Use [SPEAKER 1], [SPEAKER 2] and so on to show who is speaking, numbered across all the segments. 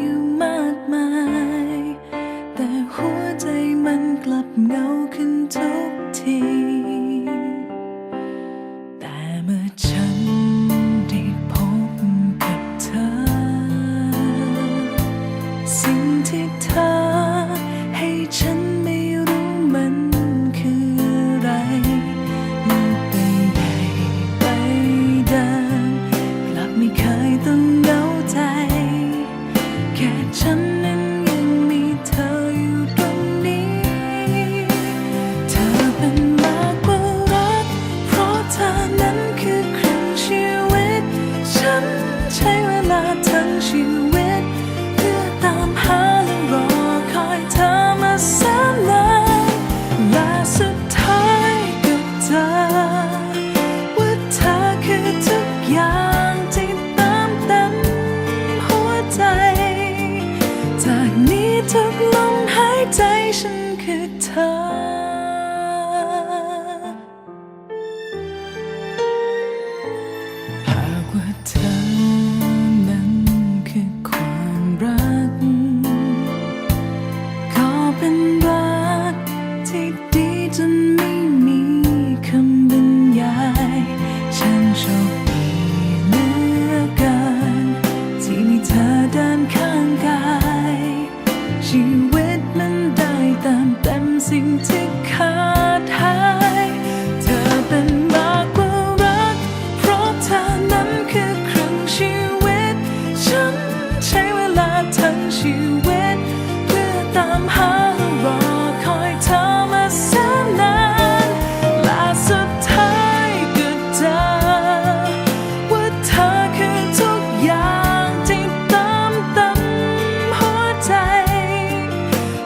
[SPEAKER 1] อยู่มากมาย แต่หัวใจมันกลับเงาขึ้นทุกที แต่เมื่อฉันได้พบกับเธอ สิ่งที่เธอ running took ชีวิตมันได้ตามเต็มสิ่งที่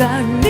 [SPEAKER 1] จากนี้